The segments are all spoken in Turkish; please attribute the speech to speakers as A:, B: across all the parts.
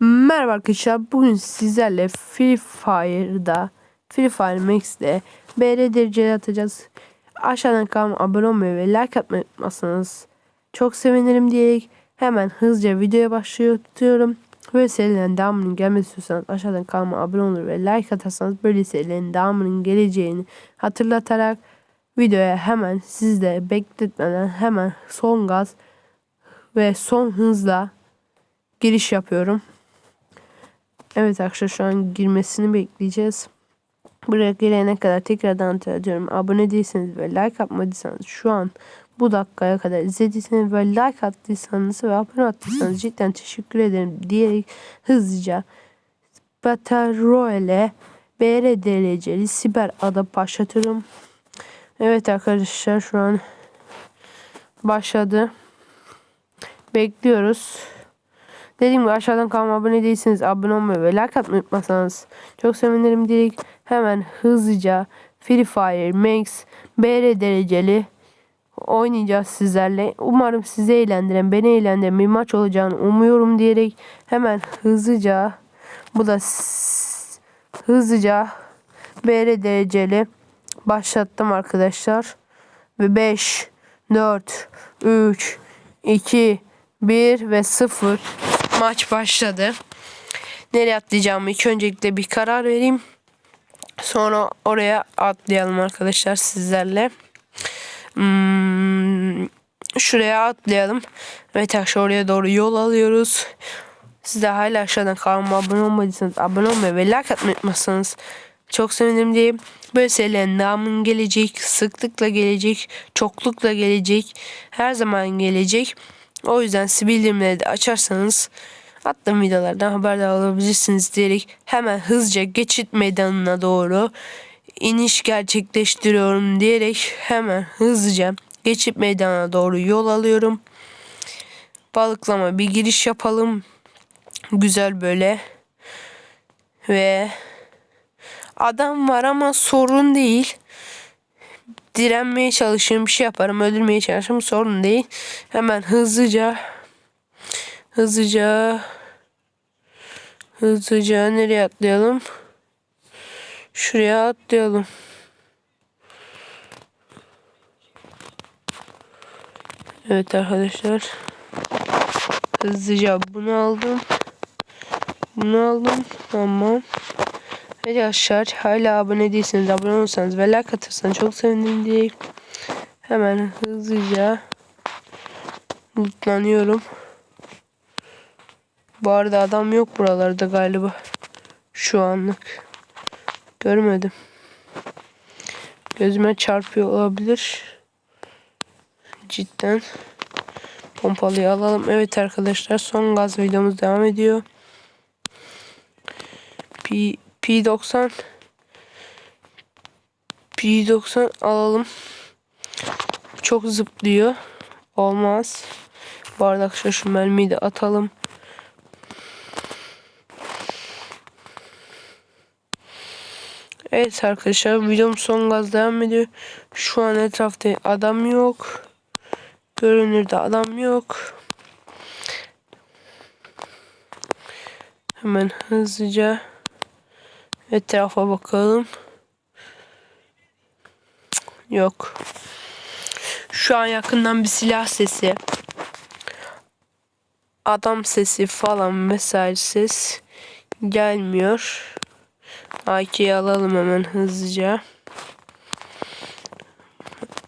A: Merhaba arkadaşlar. Bugün sizlerle Free Fire'da Free Fire Max'te BR dereceli atacağız. Aşağıdan kanalıma abone olmayı ve like atmayı unutmazsanız çok sevinirim diyerek hemen hızlıca videoya başlıyorum. Böyle serilerin devamının gelmesi istiyorsanız aşağıdan kanalıma abone olur ve like atarsanız böyle serilerin devamının geleceğini hatırlatarak videoya hemen sizde bekletmeden hemen son gaz ve son hızla giriş yapıyorum. Evet arkadaşlar şu an girmesini bekleyeceğiz. Buraya gelene kadar tekrardan hatırlatıyorum. Abone değilseniz ve like atmadıysanız şu an bu dakikaya kadar izlediyseniz ve like attıysanız ve abone attıysanız cidden teşekkür ederim diyerek hızlıca Battle Royale BR dereceli siber ada başlatıyorum. Evet arkadaşlar şu an başladı. Bekliyoruz. Dediğim gibi aşağıdan kanalıma abone değilseniz abone olmayı ve like atmayı unutmazsanız çok sevinirim diyerek hemen hızlıca Free Fire Max BR dereceli oynayacağız sizlerle. Umarım sizi eğlendiren, beni eğlendiren bir maç olacağını umuyorum diyerek hemen hızlıca bu da hızlıca BR dereceli başlattım arkadaşlar. Ve 5, 4, 3, 2, 1 ve 0 maç başladı. Nereye atlayacağımı ilk öncelikle bir karar vereyim. Sonra oraya atlayalım arkadaşlar sizlerle. Hmm, şuraya atlayalım. Evet arkadaşlar oraya doğru yol alıyoruz. Siz de hala aşağıdan kanalıma abone olmadıysanız abone olmayı ve like atmayı unutmazsanız çok sevinirim diyeyim. Böyle serilerin devamının gelecek, sıklıkla gelecek, çoklukla gelecek, her zaman gelecek. O yüzden bildirimleri de açarsanız attığım videolardan haberdar olabilirsiniz diyerek hemen hızlıca geçit meydanına doğru iniş gerçekleştiriyorum diyerek hemen hızlıca geçit meydanına doğru yol alıyorum. Balıklama bir giriş yapalım. Güzel böyle. Ve adam var ama sorun değil. Direnmeye çalışırım, bir şey yaparım, öldürmeye çalışırım sorun değil. Hemen hızlıca hızlıca hızlıca nereye atlayalım? Şuraya atlayalım. Evet arkadaşlar. Hızlıca bunu aldım. Bunu aldım. Tamam. Arkadaşlar hala abone değilseniz abone olursanız ve like atarsanız çok sevinirim diye hemen hızlıca lootlanıyorum. Bu arada adam yok buralarda galiba. Şu anlık. Görmedim. Gözüme çarpıyor olabilir. Cidden. Pompalıyı alalım. Evet arkadaşlar son gaz videomuz devam ediyor. P, P90 P90 alalım. Çok zıplıyor. Olmaz. Bu arada arkadaşlar mermiyi de atalım. Evet arkadaşlar videom son gaz devam ediyor. Şu an etrafta adam yok. Görünürde adam yok. Hemen hızlıca etrafa bakalım. Yok. Şu an yakından bir silah sesi. Adam sesi falan vesaire ses gelmiyor. AK'yi alalım hemen hızlıca.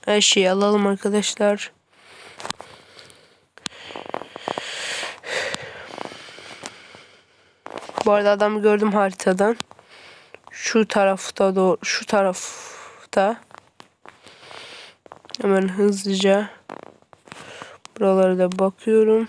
A: Her şeyi alalım arkadaşlar. Bu arada adamı gördüm haritadan. Şu tarafta doğru, şu tarafta. Hemen hızlıca buralara da bakıyorum.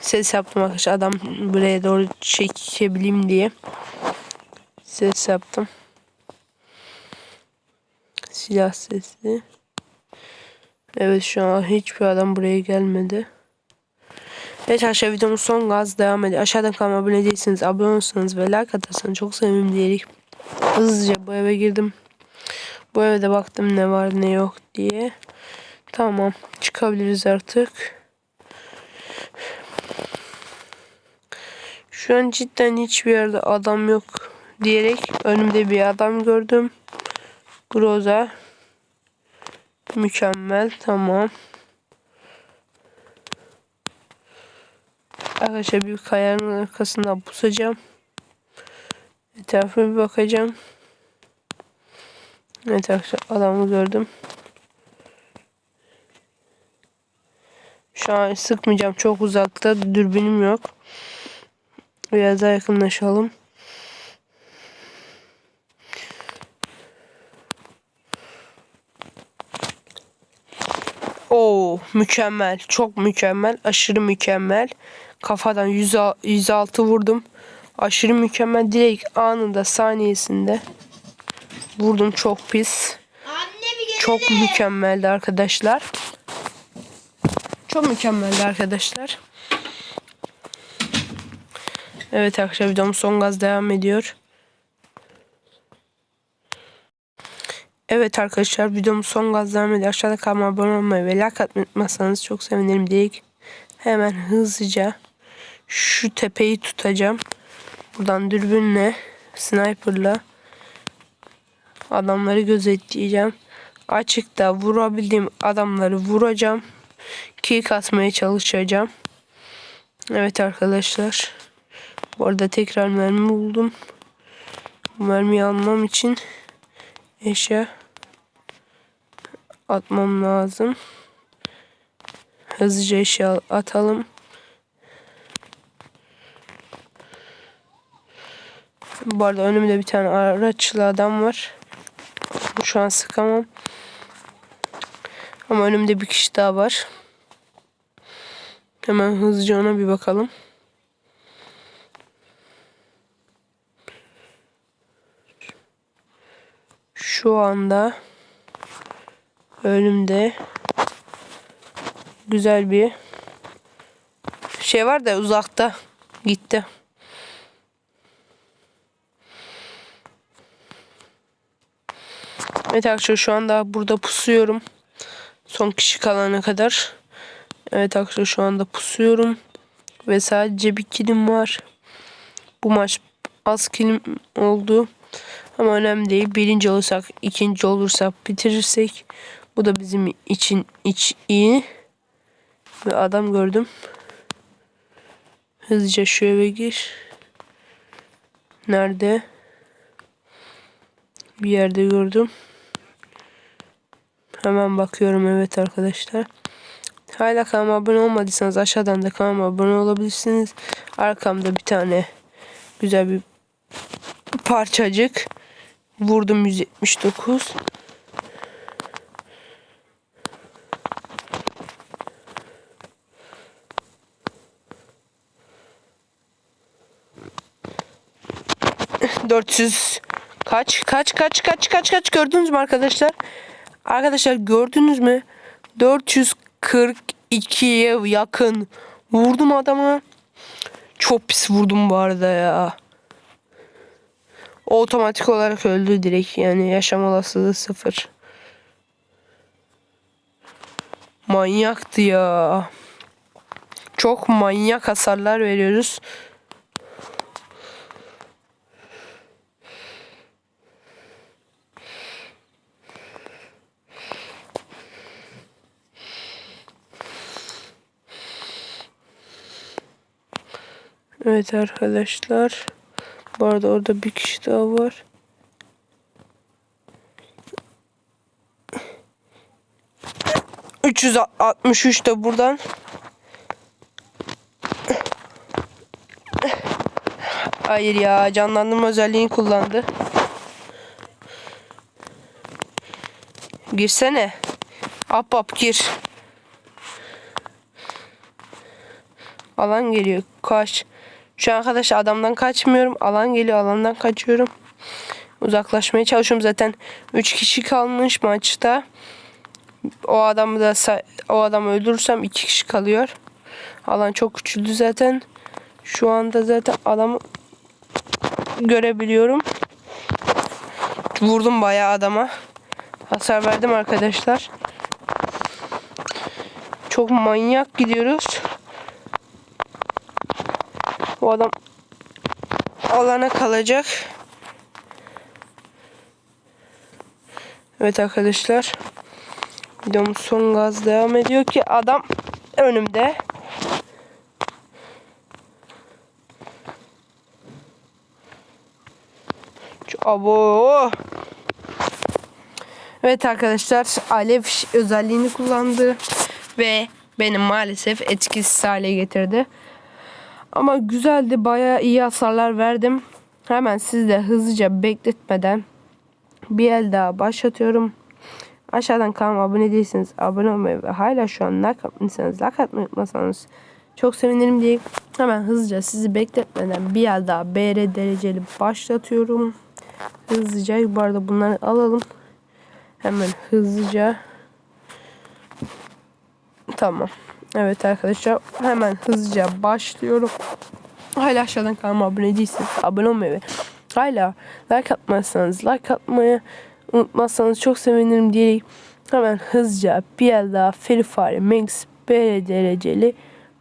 A: ses yaptım arkadaşlar adam buraya doğru çekebileyim diye ses yaptım silah sesi evet şu an hiçbir adam buraya gelmedi Evet arkadaşlar videomuz son gaz devam ediyor. Aşağıdan kanalıma abone değilseniz abone olursanız ve like atarsanız çok sevinirim diyerek hızlıca bu eve girdim. Bu evde baktım ne var ne yok diye. Tamam çıkabiliriz artık. Şu an cidden hiçbir yerde adam yok diyerek önümde bir adam gördüm. Groza. Mükemmel tamam. Arkadaşlar bir kayanın arkasına pusacağım. Etrafa bir bakacağım. Evet arkadaşlar adamı gördüm. Şu an sıkmayacağım. Çok uzakta. Dürbünüm yok. Biraz daha yakınlaşalım. Oo mükemmel. Çok mükemmel. Aşırı mükemmel. Kafadan 100, 106 vurdum. Aşırı mükemmel. Direkt anında saniyesinde vurdum. Çok pis. Çok mükemmeldi arkadaşlar. Çok mükemmeldi arkadaşlar. Evet arkadaşlar videomuz son gaz devam ediyor. Evet arkadaşlar videomuz son gaz. Aşağıda kanalıma abone olmayı ve like atmayı unutmazsanız çok sevinirim diye hemen hızlıca şu tepeyi tutacağım. Buradan dürbünle, sniperla adamları gözetleyeceğim. Açıkta vurabildiğim adamları vuracağım. Kill kasmaya çalışacağım. Evet arkadaşlar. Bu arada tekrar mermi buldum. Bu mermiyi almam için eşya atmam lazım. Hızlıca eşya atalım. Bu arada önümde bir tane araçlı adam var. Şu an sıkamam. Ama önümde bir kişi daha var. Hemen hızlıca ona bir bakalım. Şu anda önümde güzel bir şey var da uzakta gitti. Evet arkadaşlar şu anda burada pusuyorum. Son kişi kalana kadar. Evet arkadaşlar şu anda pusuyorum. Ve sadece bir kilim var. Bu maç az kilim oldu. Ama önemli değil. Birinci olursak, ikinci olursak bitirirsek. Bu da bizim için iç iyi. Ve adam gördüm. Hızlıca şu eve gir. Nerede? Bir yerde gördüm. Hemen bakıyorum evet arkadaşlar. Hala kanalıma abone olmadıysanız aşağıdan da kanalıma abone olabilirsiniz. Arkamda bir tane güzel bir parçacık. Vurdum 179. ...400... Kaç, kaç, kaç, kaç, kaç, kaç gördünüz mü arkadaşlar? Arkadaşlar gördünüz mü? 442'ye yakın vurdum adama. Çok pis vurdum bu arada ya. O otomatik olarak öldü direkt yani yaşam olasılığı sıfır. Manyaktı ya. Çok manyak hasarlar veriyoruz. Evet arkadaşlar. Bu arada orada bir kişi daha var. ...363 de buradan. Hayır ya canlandırma özelliğini kullandı. Girsene. Ap ap gir. Alan geliyor. Kaç. Şu an arkadaşlar adamdan kaçmıyorum. Alan geliyor. Alandan kaçıyorum. Uzaklaşmaya çalışıyorum. Zaten 3 kişi kalmış maçta. O adamı da o adamı öldürürsem 2 kişi kalıyor. Alan çok küçüldü zaten. Şu anda zaten adamı görebiliyorum. Vurdum bayağı adama. Hasar verdim arkadaşlar. Çok manyak gidiyoruz. Bu adam alana kalacak. Evet arkadaşlar. Videomuz son gaz devam ediyor ki adam önümde. Abo. Evet arkadaşlar alev özelliğini kullandı ve beni maalesef etkisiz hale getirdi. Ama güzeldi bayağı iyi hasarlar verdim. Hemen siz de hızlıca bekletmeden bir el daha başlatıyorum. Aşağıdan kanalıma abone değilseniz abone olmayı ve hala şu an like atmadıysanız like atmayı unutmasanız çok sevinirim diye hemen hızlıca sizi bekletmeden bir el daha BR dereceli başlatıyorum. Hızlıca bu arada bunları alalım. Hemen hızlıca. Tamam. Evet arkadaşlar hemen hızlıca başlıyorum. Hala aşağıdan kanalıma abone değilseniz abone olmayı ve hala like atmazsanız like atmayı unutmazsanız çok sevinirim diyerek hemen hızlıca bir el daha Free Max BR dereceli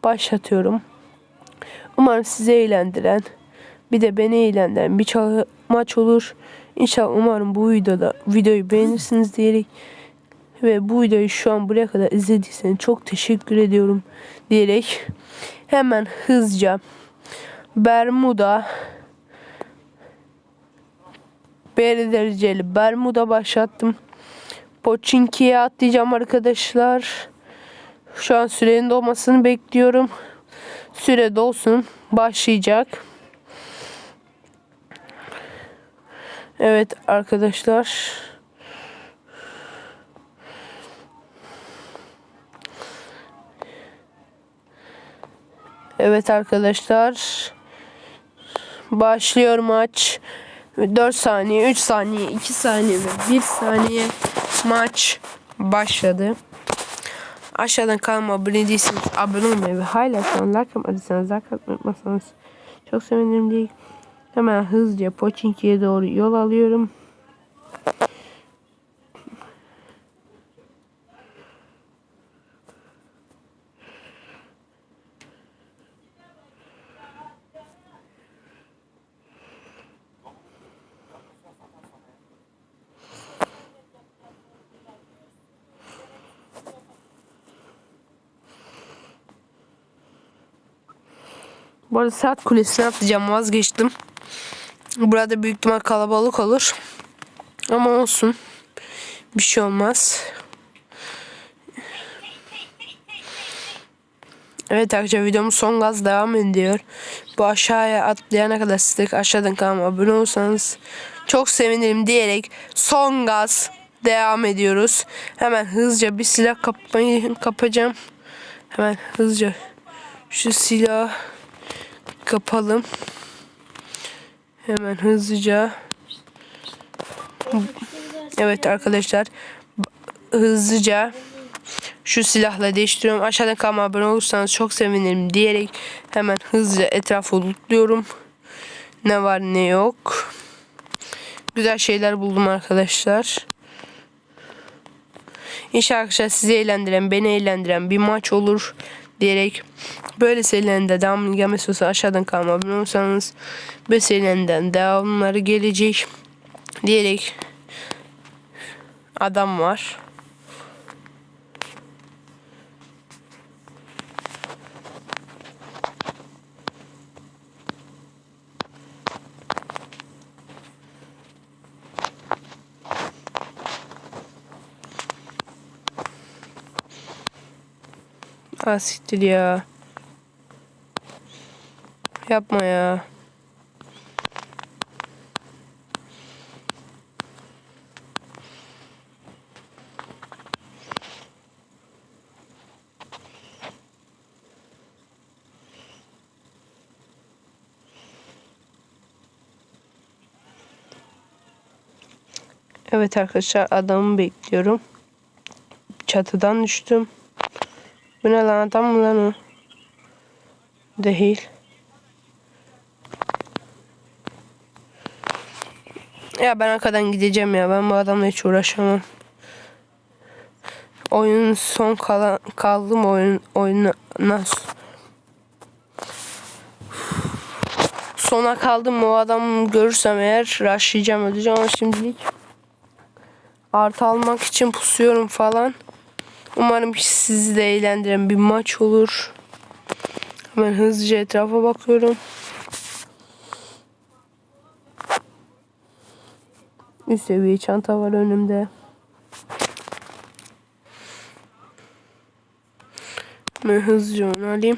A: başlatıyorum. Umarım sizi eğlendiren bir de beni eğlendiren bir maç olur. İnşallah umarım bu videoda videoyu beğenirsiniz diyerek ve bu videoyu şu an buraya kadar izlediyseniz çok teşekkür ediyorum diyerek hemen hızlıca Bermuda B dereceli Bermuda başlattım. Pochinki'ye atlayacağım arkadaşlar. Şu an sürenin dolmasını bekliyorum. Süre dolsun. Başlayacak. Evet arkadaşlar. Evet arkadaşlar. Başlıyor maç. 4 saniye, 3 saniye, 2 saniye ve 1 saniye maç başladı. Aşağıdan kanalıma abone değilseniz abone olmayı ve hala şu an like atmayı çok sevinirim diye hemen hızlıca Pochinki'ye doğru yol alıyorum. Bu arada saat kulesine atlayacağım vazgeçtim. Burada büyük ihtimal kalabalık olur. Ama olsun. Bir şey olmaz. Evet arkadaşlar videomuz son gaz devam ediyor. Bu aşağıya atlayana kadar siz de aşağıdan kanalıma abone olursanız çok sevinirim diyerek son gaz devam ediyoruz. Hemen hızlıca bir silah kapmayı kapacağım. Hemen hızlıca şu silah kapalım. Hemen hızlıca. Evet arkadaşlar. Hızlıca şu silahla değiştiriyorum. Aşağıdan kanalıma abone olursanız çok sevinirim diyerek hemen hızlıca etrafı lootluyorum. Ne var ne yok. Güzel şeyler buldum arkadaşlar. İnşallah arkadaşlar sizi eğlendiren, beni eğlendiren bir maç olur diyerek böyle serilerin de devamlı gelmesi aşağıdan kanalıma abone olursanız böyle serilerinden devamları gelecek diyerek adam var. Ah siktir ya. Yapma ya. Evet arkadaşlar adamı bekliyorum. Çatıdan düştüm. Bu ne lan adam lan o? Değil. Ya ben arkadan gideceğim ya. Ben bu adamla hiç uğraşamam. Oyunun son kalan kaldım oyun oyuna sona kaldım o adam görürsem eğer rushlayacağım ödeyeceğim ama şimdilik artı almak için pusuyorum falan. Umarım sizi de eğlendiren bir maç olur. Hemen hızlıca etrafa bakıyorum. Üst seviye çanta var önümde. Ben hızlıca onu alayım.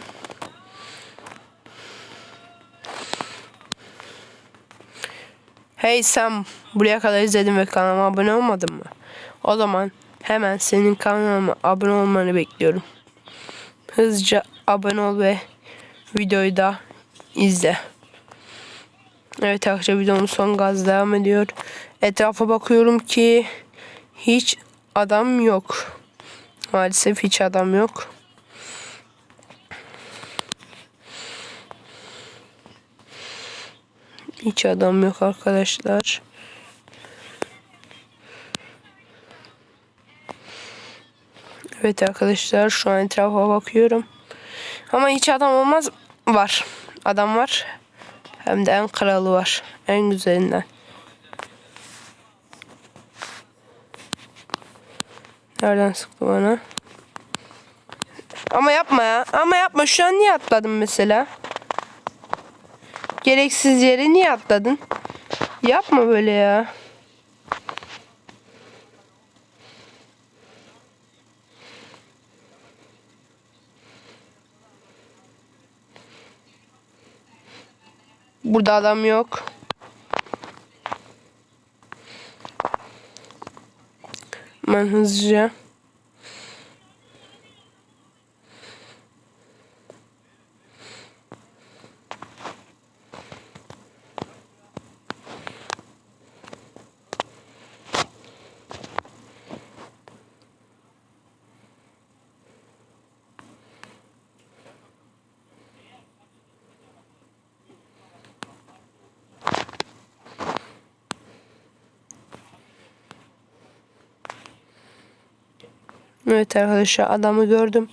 A: Hey Sam, buraya kadar izledin ve kanalıma abone olmadın mı? O zaman hemen senin kanalıma abone olmanı bekliyorum. Hızlıca abone ol ve videoyu da izle. Evet arkadaşlar videonun son gaz devam ediyor. Etrafa bakıyorum ki hiç adam yok. Maalesef hiç adam yok. Hiç adam yok arkadaşlar. Evet arkadaşlar şu an etrafa bakıyorum. Ama hiç adam olmaz. Var. Adam var. Hem de en kralı var. En güzelinden. Nereden sıktı bana? Ama yapma ya. Ama yapma. Şu an niye atladın mesela? Gereksiz yere niye atladın? Yapma böyle ya. Burada adam yok. Ben hızlıca. Evet arkadaşlar adamı gördüm.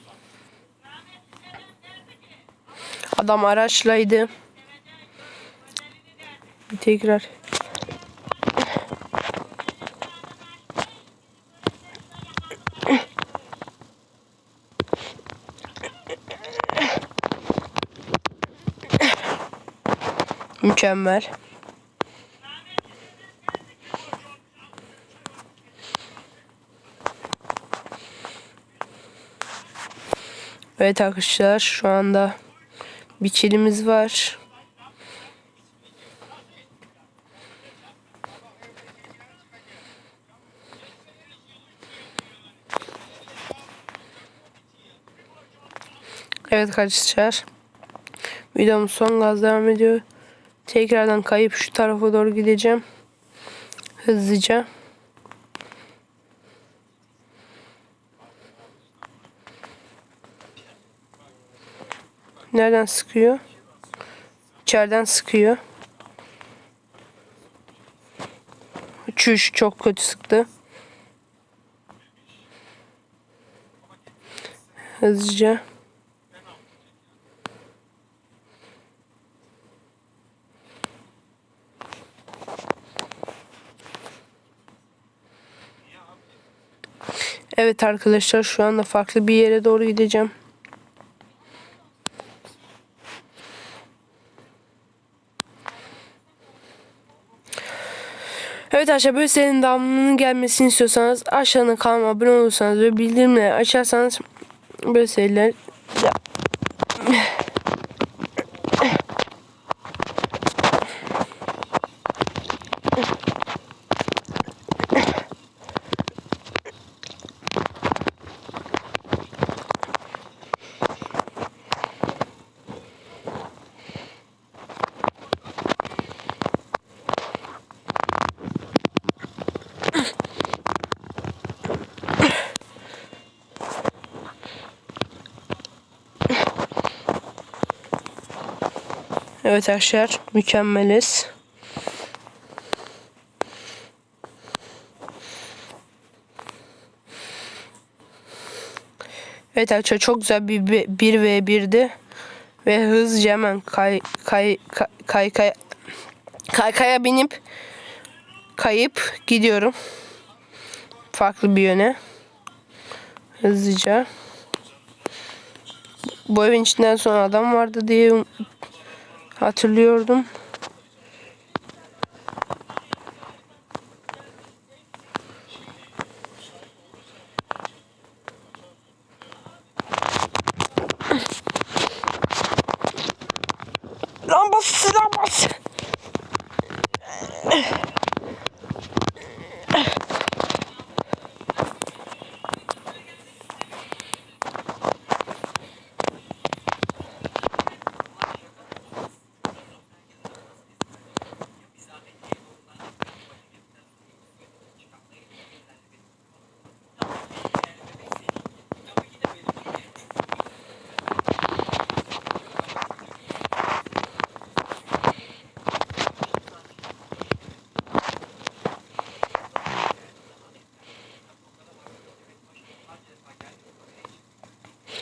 A: Adam araçlaydı. Tekrar. Mükemmel. Evet arkadaşlar şu anda bir kilimiz var. Evet arkadaşlar. Videomuz son gaz devam ediyor. Tekrardan kayıp şu tarafa doğru gideceğim. Hızlıca. Nereden sıkıyor? İçeriden sıkıyor. Çüş çok kötü sıktı. Hızlıca. Evet arkadaşlar şu anda farklı bir yere doğru gideceğim. Evet arkadaşlar böyle senin devamının gelmesini istiyorsanız aşağıdan kanalıma abone olursanız ve bildirimleri açarsanız böyle seriler Evet arkadaşlar mükemmeliz. Evet arkadaşlar çok güzel bir 1 ve 1'di. Ve hızlıca hemen kay kay kay kay kay kaykaya binip kayıp gidiyorum. Farklı bir yöne. Hızlıca. Bu evin içinden sonra adam vardı diye hatırlıyordum. Lan bas, lan bas.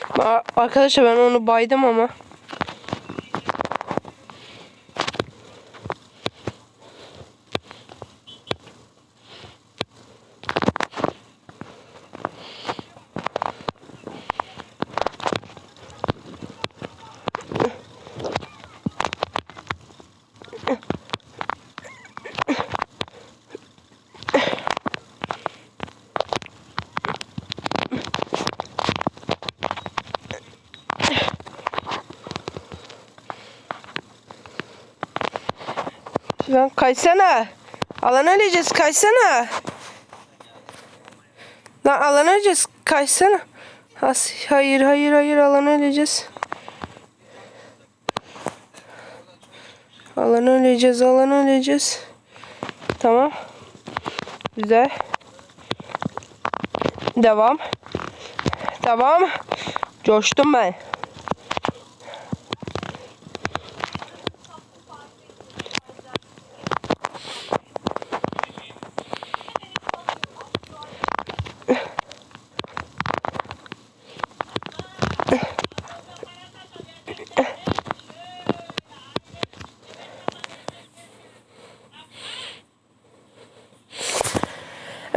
A: Aa, Arkadaşlar ben onu baydım ama. Lan kaysana. Alan öleceğiz kaysana. Lan alan öleceğiz kaysana. Has, hayır hayır hayır alan öleceğiz. Alan öleceğiz alan öleceğiz. Tamam. Güzel. Devam. Tamam. Coştum ben.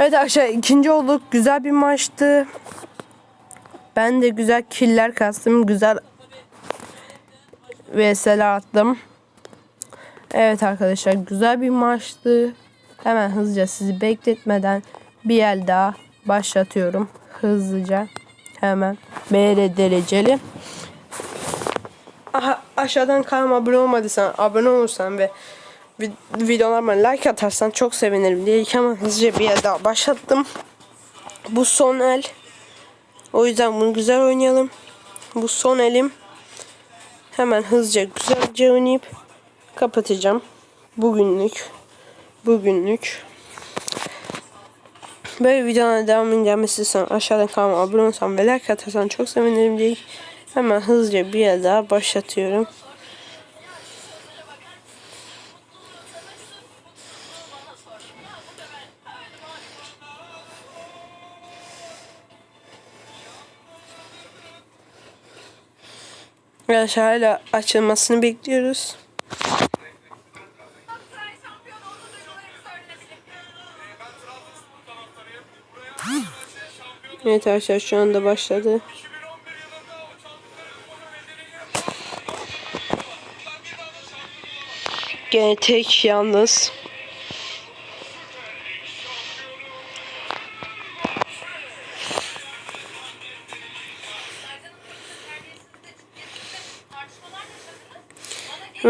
A: Evet arkadaşlar ikinci olduk. Güzel bir maçtı. Ben de güzel killer kastım. Güzel VS'ler attım. Evet arkadaşlar güzel bir maçtı. Hemen hızlıca sizi bekletmeden bir el daha başlatıyorum. Hızlıca. Hemen BR dereceli. Aha, aşağıdan kanalıma abone olmadıysan abone olursan ve videolarıma like atarsan çok sevinirim diye hemen hızlıca bir el daha başlattım. Bu son el. O yüzden bunu güzel oynayalım. Bu son elim. Hemen hızlıca güzelce oynayıp kapatacağım. Bugünlük. Bugünlük. Böyle videolara devamın gelmesi için aşağıdan kanalıma abone olursan ve like atarsan çok sevinirim diye hemen hızlıca bir el daha başlatıyorum. Arkadaşlar hala açılmasını bekliyoruz. Evet arkadaşlar şu anda başladı. Gene tek yalnız.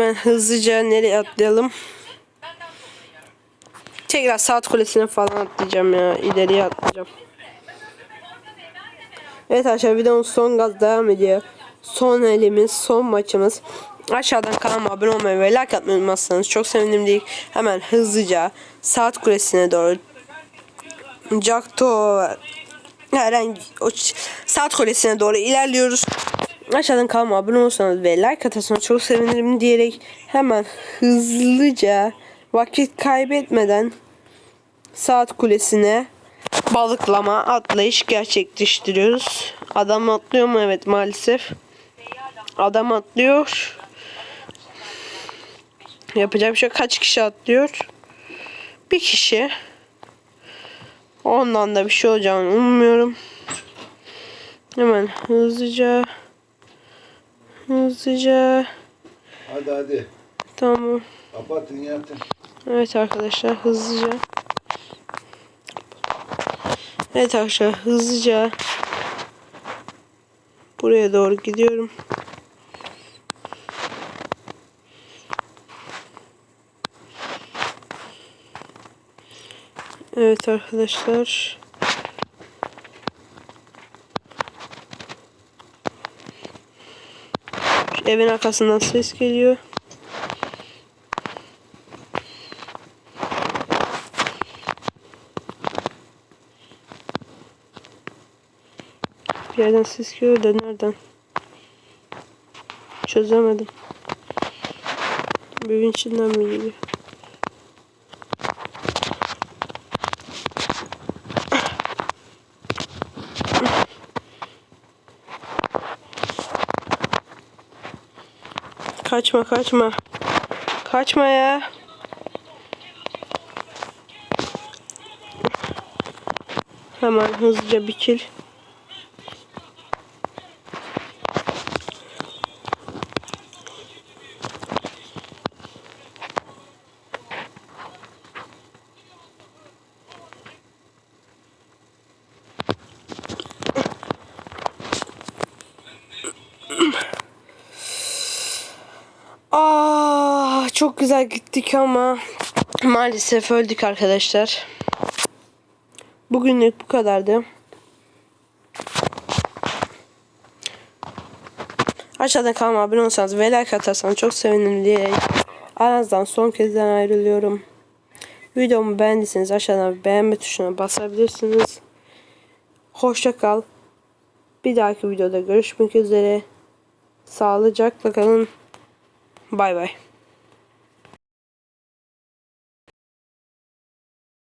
A: Hemen hızlıca nereye atlayalım? Tekrar saat kulesine falan atlayacağım ya. İleriye atlayacağım. Evet arkadaşlar videonun son gaz devam ediyor. Son elimiz, son maçımız. Aşağıdan kanalıma abone olmayı ve like atmayı unutmazsanız çok sevinirim değil. Hemen hızlıca saat kulesine doğru Jakto herhangi o saat kulesine doğru ilerliyoruz. Aşağıdan kanalıma abone olursanız ve like atarsanız çok sevinirim diyerek hemen hızlıca vakit kaybetmeden saat kulesine balıklama atlayış gerçekleştiriyoruz. Adam atlıyor mu? Evet maalesef. Adam atlıyor. Yapacak şey. Kaç kişi atlıyor? Bir kişi. Ondan da bir şey olacağını ummuyorum. Hemen hızlıca hızlıca
B: Hadi hadi.
A: tamam.
B: Kapatın yatın.
A: Evet arkadaşlar hızlıca. Evet arkadaşlar hızlıca buraya doğru gidiyorum. Evet arkadaşlar. Evin arkasından ses geliyor. Bir yerden ses geliyor da nereden? Çözemedim. Evin içinden mi geliyor? Kaçma kaçma. Kaçma ya. Hemen hızlıca bir kill. Çok güzel gittik ama maalesef öldük arkadaşlar. Bugünlük bu kadardı. Aşağıdan kanalıma abone olursanız ve like atarsanız çok sevinirim diyerek aranızdan son kezden ayrılıyorum. Videomu beğendiyseniz aşağıdan beğenme tuşuna basabilirsiniz. Hoşça kal. Bir dahaki videoda görüşmek üzere. Sağlıcakla kalın. Bay bay.